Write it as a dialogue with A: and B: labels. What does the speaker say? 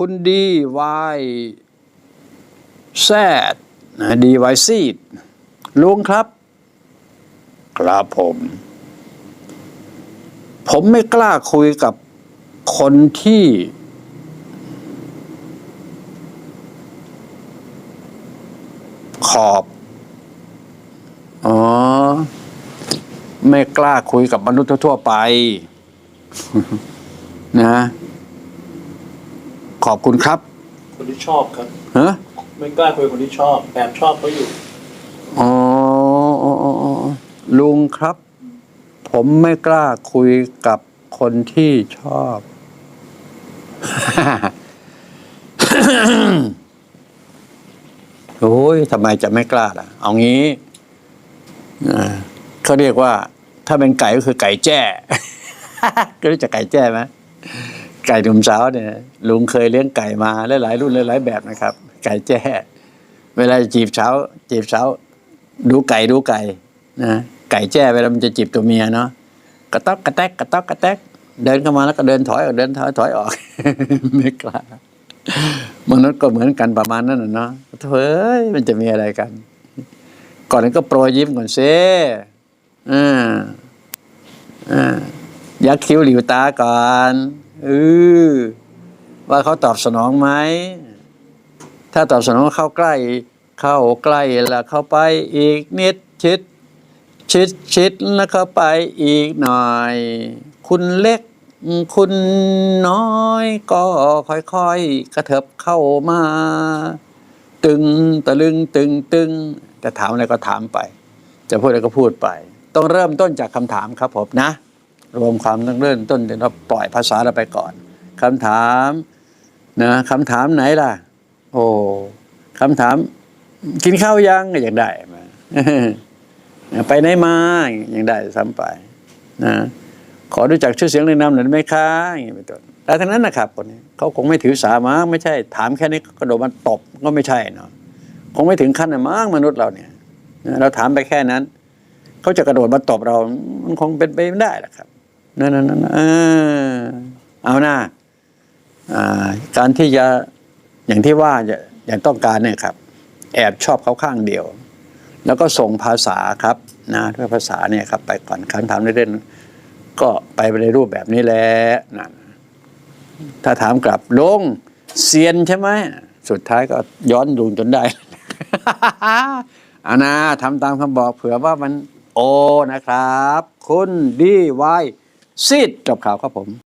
A: คุณดีวายแซดนะดีวายซีดลุงครับ ครับผม ผมไม่กล้าคุยกับคนที่ ขอบอ๋อไม่กล้าคุยกับมนุษย์ทั่วๆไป นะ ขอบคุณครับ
B: คนที่ชอบครับ
A: ฮะ
B: ไม่กล้าคุยกับคนที่ชอบแอบชอบเขาอยู่
A: อ๋ออ๋ออ๋ออ๋อลุงครับ ผมไม่กล้าคุยกับคนที่ชอบ โอ้ยทำไมจะไม่กล้าล่ะ เอางี้อ่าเขาเรียกว่า ถ้าเป็นไก่ก็คือไก่แจ้ ก็รู้จักไก่แจ้ไหม ไก่หนุ่มสาวเนี่ยลุงเคยเลี้ยงไก่มาหลายรุ่นหลายแบบนะครับ ไก่แจ้ เวลาจีบสาวจีบสาวดูไก่ดูไก่นะไก่แจ้เวลามันจะจีบตัวเมียเนาะกระต๊อกกระแตกกระต๊อกกระแตกเดินเข้ามาแล้วก็เดินถอยออกเดินถอยถอยออกไม่กล้ามนุษย์ก็เหมือนกันประมาณนั้นเนาะเฮ้ยมันจะมีอะไรกัน ก่อนนั้นก็โปรยยิ้มก่อนเซ่อ่าอ่ายักคิ้วหลิวตาก่อน เออว่าเขาตอบสนองไหม ถ้าตอบสนองเข้าใกล้ เข้าใกล้แล้วเข้าไปอีกนิดชิด ชิดชิดแล้วเข้าไปอีกหน่อย คุณเล็กคุณน้อยก็ค่อยๆกระเถิบเข้ามา ตึงตะลึงตึงตึงจะถามอะไรก็ถามไป จะพูดอะไรก็พูดไป ต้องเริ่มต้นจากคำถามครับผมนะ รวมความตั้งเริ่มต้นเดี๋ยวเราปล่อยภาษาเราไปก่อนคำถามนะคำถามไหนล่ะ โอ้คำถาม กินข้าวยังก็ยังได้มาไปไหนมาอยังได้ซ้ำไปนะขอรู้จักชื่อเสียงเรียงนามหน่อยไหมคะอย่างนี้เป็นต้นแต่ทั้งนั้นนะครับคนนี้เขาคงไม่ถือสามาไม่ใช่ ถามแค่นี้ก็กระโดดมาตบก็ไม่ใช่เนาะคงไม่ถึงขั้นนะมั้งมนุษย์เราเนี่ยเราถามไปแค่นั้น เขาจะกระโดดมาตบเรา มันคงเป็นไปไม่ได้หรอกครับ นั่นนั่นเออเอาหน้าอ่าการที่จะอย่างที่ว่าอย่างต้องการเนี่ยครับ แอบชอบเขาข้างเดียว แล้วก็ส่งภาษาครับนะด้วยภาษาเนี่ยครับ ไปก่อนคำถามเล่นๆก็ไปในรูปแบบนี้แหละนะถ้าถามกลับลงเซียนใช่ไหมสุดท้ายก็ย้อนลุงจนได้อานาทำตามคำบอกเผื่อว่ามันโอนะครับ คุณดีไว ซีดจบข่าวครับผม